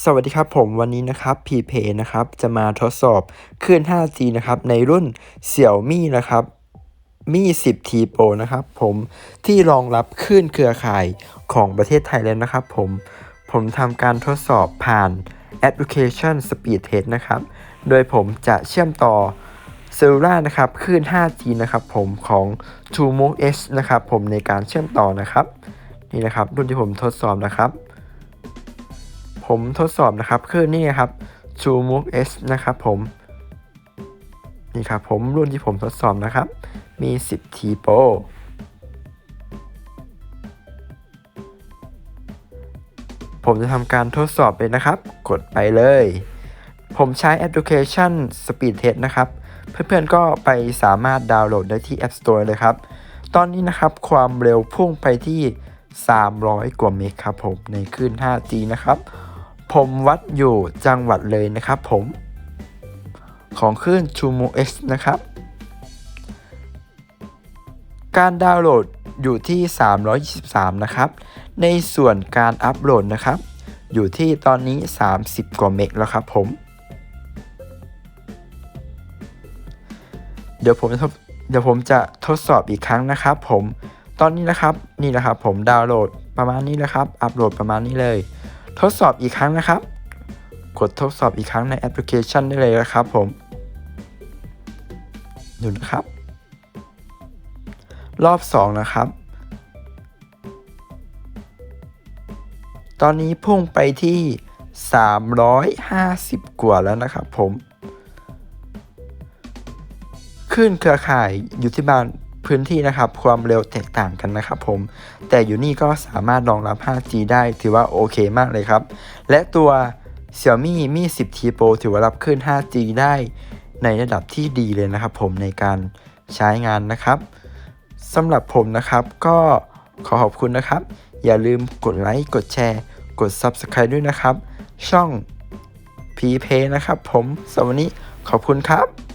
สวัสดีครับผมวันนี้นะครับ p p a นะครับจะมาทดสอบคลื่น 5G นะครับในรุ่น Xiaomi นะครับ Mi 10 T Pro นะครับผมที่รองรับคลื่นเครือข่ายของประเทศไทยแล้วนะครับผมผมทำการทดสอบผ่านแอปพลิเคชัน Speed Test นะครับ โดยผมจะเชื่อมต่อเซลลูล่านะครับคลื่น 5G นะครับผมของ t r u e m o H นะครับผมในการเชื่อมต่อนะครับ นี่นะครับรุ่นที่ผมทดสอบนะครับ ผมทดสอบนะครับคือนี่ครับ True Move S นะครับผม นี่ครับผมรุ่นที่ผมทดสอบนะครับ มี 10 T Pro ผมจะทำการทดสอบเลยนะครับ กดไปเลย ผมใช้แอปพลิเคชัน Speed Test นะครับ เพื่อนๆก็ไปสามารถดาวน์โหลดได้ที่ App Store เลยครับ ตอนนี้นะครับความเร็วพุ่งไปที่ 300 กว่าเมกครับผมในคลื่น 5G นะครับ ผมวัดอยู่จังหวัดเลยนะครับผม ของคลื่น t r u m o X นะครับ การดาวน์โหลดอยู่ที่ 323 นะครับ ในส่วนการอัปโหลดนะครับ อยู่ที่ตอนนี้ 30 กว่าเมกแล้วครับผม เดี๋ยวผมเดี๋ยวผมจะทดสอบอีกครั้งนะครับผม ตอนนี้นะครับ นี่นะครับผมดาวน์โหลดประมาณนี้นะครับ อัปโหลดประมาณนี้เลย ทดสอบอีกครั้งนะครับ กดทดสอบอีกครั้งในแอปพลิเคชันได้เลยนะครับผมดูนะครับ รอบ 2 นะครับ ตอนนี้พุ่งไปที่ 350 กว่าแล้วนะครับผม ขึ้นเครือข่ายอยู่ที่บ้าน พื้นที่นะครับ ความเร็วแตกต่างกันนะครับผม แต่อยู่นี่ก็สามารถรองรับ 5G ได้ถือว่าโอเคมากเลยครับ และตัว Xiaomi Mi 10 T Pro ถือว่ารับขึ้น 5G ได้ในระดับที่ดีเลยนะครับผมในการใช้งานนะครับสำหรับผมนะครับก็ขอขอบคุณนะครับ อย่าลืมกดไลค์กดแชร์ กด Subscribe ด้วยนะครับ ช่อง p p a y นะครับผมสำหรับวันนี้ขอบคุณครับ